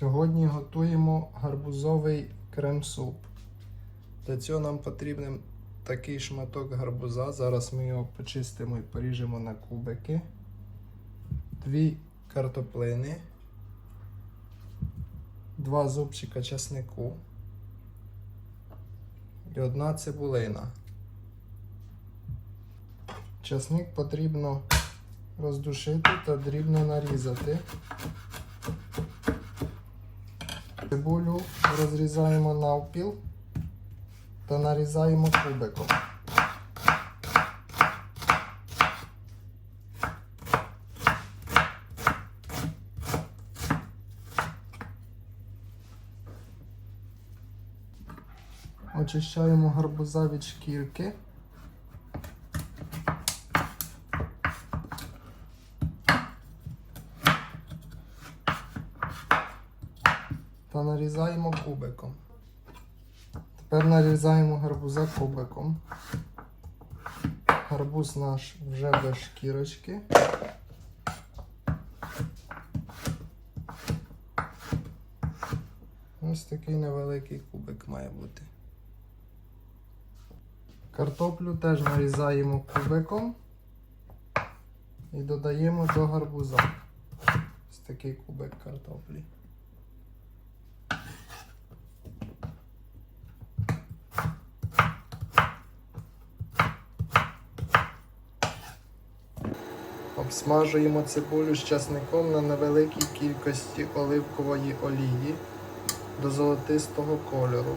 Сьогодні готуємо гарбузовий крем-суп. Для цього нам потрібен такий шматок гарбуза. Зараз ми його почистимо і поріжемо на кубики. Дві картоплини, два зубчика часнику і одна цибулина. Часник потрібно роздушити та дрібно нарізати. Цибулю розрізаємо навпіл та нарізаємо кубиком. Очищаємо гарбуза від шкірки. Та нарізаємо кубиком. Тепер нарізаємо гарбуза кубиком. Гарбуз наш вже без шкірочки. Ось такий невеликий кубик має бути. Картоплю теж нарізаємо кубиком і додаємо до гарбуза. Ось такий кубик картоплі. Обсмажуємо цибулю з часником на невеликій кількості оливкової олії до золотистого кольору.